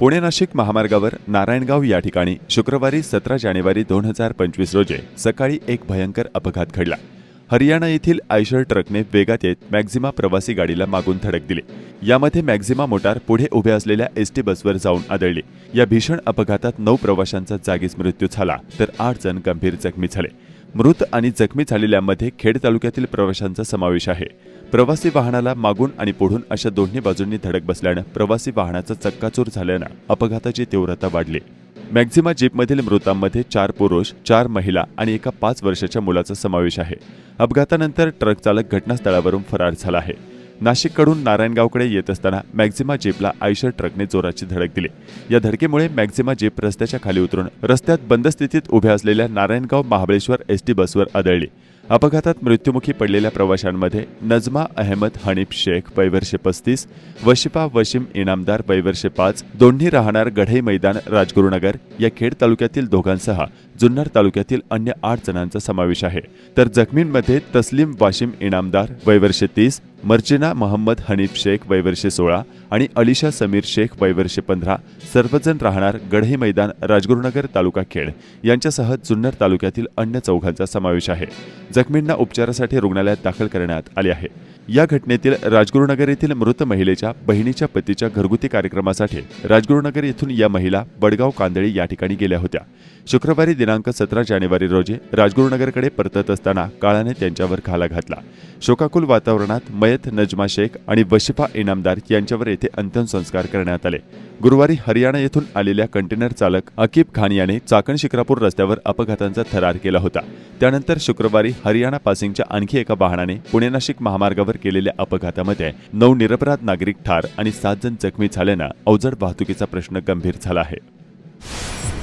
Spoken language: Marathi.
पुणे नाशिक महामार्गावर नारायणगाव या ठिकाणी शुक्रवारी सतरा जानेवारी दोन हजार पंचवीस रोजी सकाळी एक भयंकर अपघात घडला. हरियाणा येथील आयशर ट्रकने वेगात येत मॅक्झिमा प्रवासी गाडीला मागून धडक दिली. यामध्ये मॅक्झिमा मोटार पुढे उभ्या असलेल्या एस टी बसवर जाऊन आदळली. या भीषण अपघातात नऊ प्रवाशांचा जागीच मृत्यू झाला तर आठ जण गंभीर जखमी झाले. मृत आणि जखमी झालेल्यांमध्ये खेड तालुक्यातील प्रवाशांचा समावेश आहे. प्रवासी वाहनाला मागून आणि पुढून अशा दोन्ही बाजूंनी धडक बसल्यानं प्रवासी वाहनाचा चक्काचूर झाल्यानं अपघाताची तीव्रता वाढली. मॅक्झिमा जीपमधील मृतांमध्ये चार पुरुष चार महिला आणि एका पाच वर्षाच्या मुलाचा समावेश आहे. अपघातानंतर ट्रक चालक घटनास्थळावरून फरार झाला आहे. नाशिककडून नारायणगावकडे येत असताना मॅक्झिमा जीपला आयशर ट्रकने जोराची धडक दिली. या धडकेमुळे मॅक्झिमा जीप रस्त्याच्या खाली उतरून रस्त्यात बंद स्थितीत उभ्या असलेल्या नारायणगाव महाबळेश्वर एसटी बसवर आदळली. अपघातात मृत्युमुखी पडलेल्या प्रवाशांमध्ये नजमा अहमद हनीफ शेख वैवर्षे पस्तीस वशिफा वशिम इनामदार वैवर्षे पाच दोन्ही राहणार गढई मैदान राजगुरुनगर या खेड तालुक्यातील दोघांसह जुन्नर तालुक्यातील अन्य आठ जणांचा समावेश आहे. तर जखमींमध्ये तस्लीम वाशिम इनामदार वैवर्षे तीस मर्जिना मोहम्मद हनीफ शेख वैवर्षे सोळा आणि अलिशा समीर शेख वयवर्षे पंधरा सर्वजण राहणार गढे मैदान राजगुरुनगर तालुका खेड. यांच्यासह जुन्नर तालुक्यातील अन्य चौघांचा समावेश आहे. जखमींना उपचारासाठी रुग्णालयात दाखल करण्यात आले आहे. या घटनेतील राजगुरुनगर येथील मृत महिलेच्या बहिणीच्या पतीच्या घरगुती कार्यक्रमासाठी राजगुरुनगर येथून या महिला बडगाव कांदळी या ठिकाणी गेल्या होत्या. शुक्रवारी दिनांक सतरा जानेवारी रोजी राजगुरुनगरकडे परतत असताना काळाने त्यांच्यावर घाला घातला. शोकाकुल वातावरणात मयत नजमा शेख आणि वशिफा इनामदार यांच्यावर येथे अंत्यसंस्कार करण्यात आले. गुरुवारी हरियाणा येथून आलेल्या कंटेनर चालक अकीब खान याने चाकण शिक्रापूर रस्त्यावर अपघातांचा थरार केला होता. त्यानंतर शुक्रवारी हरियाणा पासिंगच्या आणखी एका वाहनाने पुणे नाशिक महामार्गावर केलेल्या अपघातामध्ये नऊ निरपराध नागरिक ठार आणि सात जण जखमी झाल्यानं अवजड वाहतुकीचा प्रश्न गंभीर झाला आहे.